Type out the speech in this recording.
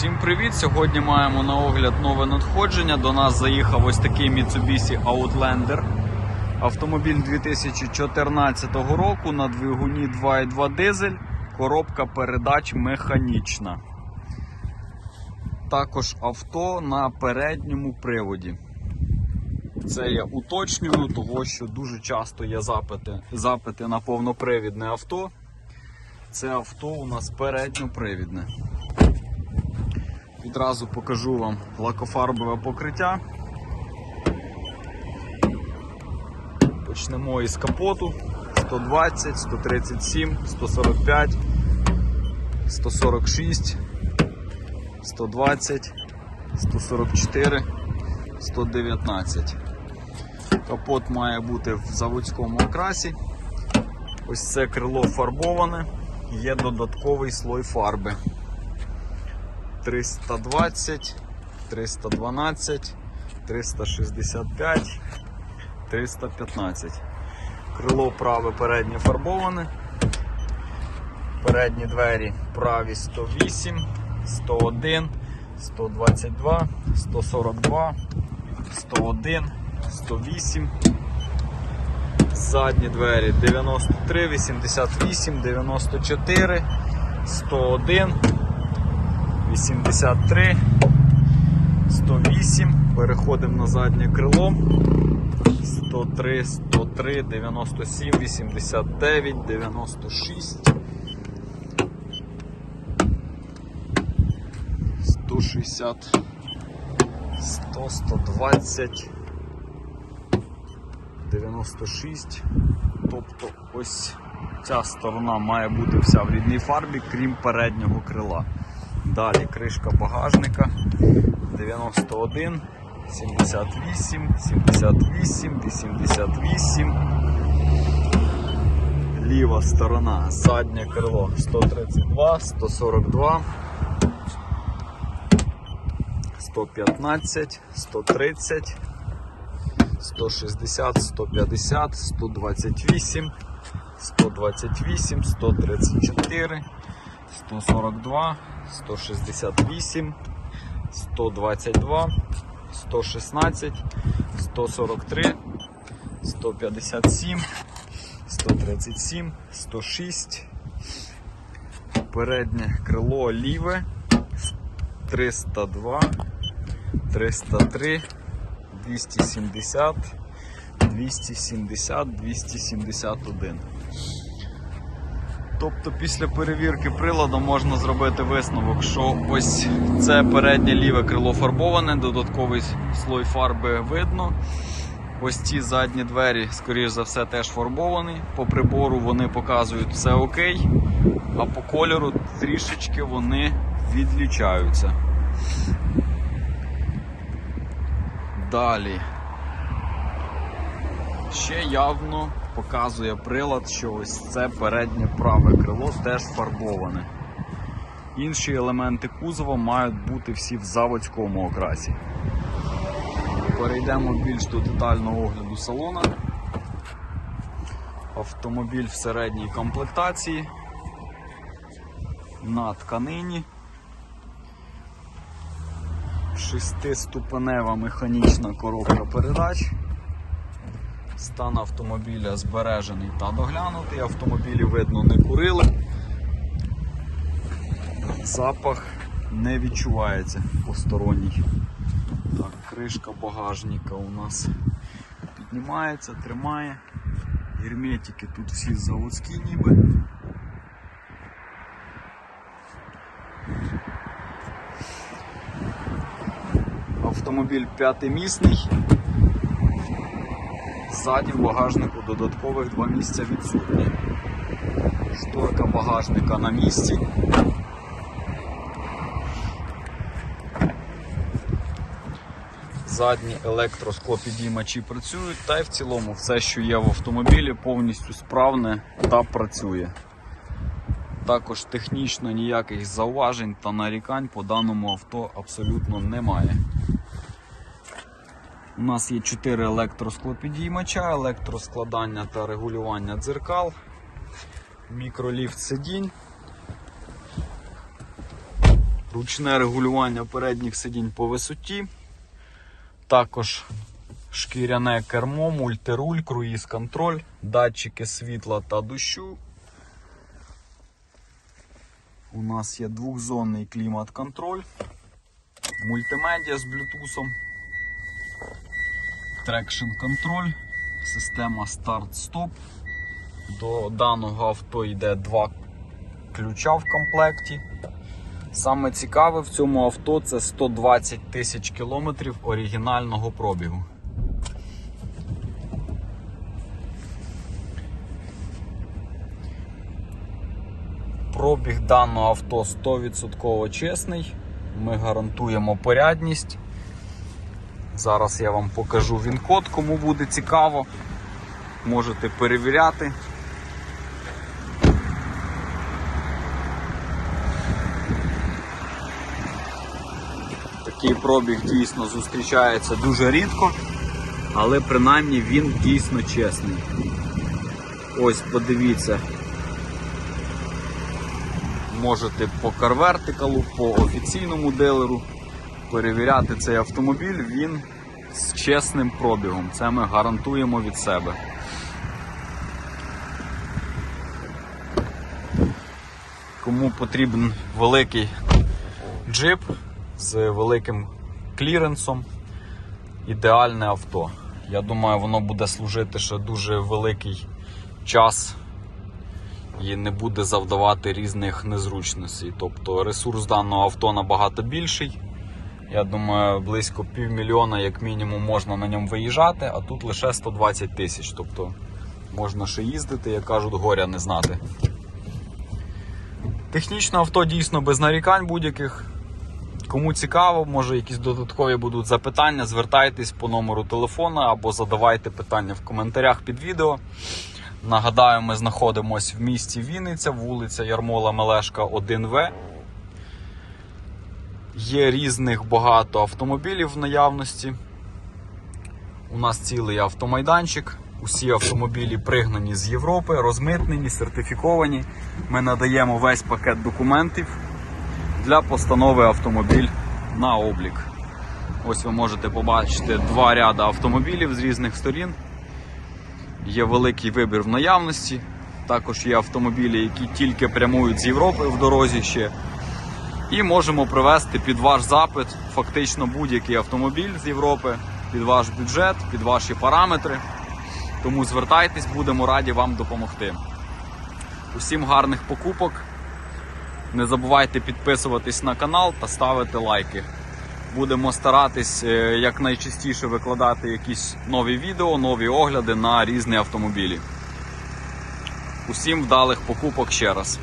Всім привіт! Сьогодні маємо на огляд нове надходження. До нас заїхав ось такий Mitsubishi Outlander. Автомобіль 2014 року на двигуні 2.2 дизель, коробка передач механічна. Також авто на передньому приводі. Це я уточнюю, того що дуже часто є запити, запити на повнопривідне авто. Це авто у нас передньопривідне. Відразу покажу вам лакофарбове покриття. Почнемо із капоту 120, 137, 145, 146, 120, 144, 119. Капот має бути в заводському окрасі. Ось це крило фарбоване, є додатковий слой фарби. 320, 312, 365, 315. Крило праве переднє фарбоване. Передні двері праві 108, 101, 122, 142, 101, 108. Задні двері 93, 88, 94, 101. 83, 108, переходимо на заднє крило. 103, 103, 97, 89, 96, 160, 100, 120, 96. Тобто ось ця сторона має бути вся в рідній фарбі, крім переднього крила. Далі кришка багажника 91, 78, 78, 88. Ліва сторона, заднє крило 132, 142, 115, 130, 160, 150, 128, 128, 134. 142, 168, 122, 116, 143, 157, 137, 106, переднє крило ліве, 302, 303, 270, 270, 271. Тобто після перевірки приладу можна зробити висновок, що ось це переднє ліве крило фарбоване, додатковий слой фарби видно. Ось ці задні двері, скоріш за все, теж фарбовані. По прибору вони показують все окей, а по кольору трішечки вони відлічаються. Далі. Ще явно показує прилад, що ось це переднє праве крило теж фарбоване. Інші елементи кузова мають бути всі в заводському окрасі. Перейдемо більш до детального огляду салона. Автомобіль в середній комплектації. На тканині. Шестиступенева механічна коробка передач. Стан автомобіля збережений та доглянутий. Автомобілі видно не курили. Запах не відчувається посторонній. Так, кришка багажника у нас піднімається, тримає. Герметики тут всі заводські ніби. Автомобіль п'ятимісний. Ззаді в багажнику додаткових два місця відсутні. Шторка багажника на місці. Задні електросклопідіймачі працюють, та й в цілому все, що є в автомобілі, повністю справне та працює. Також технічно ніяких зауважень та нарікань по даному авто абсолютно немає. У нас є 4 електросклопідіймача, електроскладання та регулювання дзеркал, мікроліфт сидінь, ручне регулювання передніх сидінь по висоті. Також шкіряне кермо, мультируль, круїз контроль, датчики світла та дощу. У нас є двохзонний клімат-контроль, мультимедіа з блютусом, трекшн контроль, система старт-стоп. До даного авто йде два ключа в комплекті. Саме цікаве в цьому авто це 120 тисяч кілометрів оригінального пробігу. Пробіг даного авто 100% чесний. Ми гарантуємо порядність. Зараз я вам покажу він-код, кому буде цікаво. Можете перевіряти. Такий пробіг дійсно зустрічається дуже рідко, але принаймні він дійсно чесний. Ось подивіться. Можете по карвертикалу, по офіційному дилеру перевіряти цей автомобіль, він з чесним пробігом. Це ми гарантуємо від себе. Кому потрібен великий джип з великим кліренсом, ідеальне авто. Я думаю, воно буде служити ще дуже великий час і не буде завдавати різних незручностей. Тобто ресурс даного авто набагато більший. Я думаю, близько півмільйона, як мінімум, можна на ньому виїжджати, а тут лише 120 тисяч. Тобто можна ще їздити, як кажуть, горя не знати. Технічно авто дійсно без нарікань будь-яких. Кому цікаво, може якісь додаткові будуть запитання, звертайтесь по номеру телефона або задавайте питання в коментарях під відео. Нагадаю, ми знаходимося в місті Вінниця, вулиця Ярмола Мелешка, 1В. Є різних багато автомобілів в наявності. У нас цілий автомайданчик. Усі автомобілі пригнані з Європи, розмитнені, сертифіковані. Ми надаємо весь пакет документів для постанови автомобіль на облік. Ось ви можете побачити два ряди автомобілів з різних сторін. Є великий вибір в наявності. Також є автомобілі, які тільки прямують з Європи в дорозі ще. І можемо привезти під ваш запит фактично будь-який автомобіль з Європи, під ваш бюджет, під ваші параметри. Тому звертайтесь, будемо раді вам допомогти. Усім гарних покупок. Не забувайте підписуватись на канал та ставити лайки. Будемо старатись е, якнайчастіше викладати якісь нові відео, нові огляди на різні автомобілі. Усім вдалих покупок ще раз.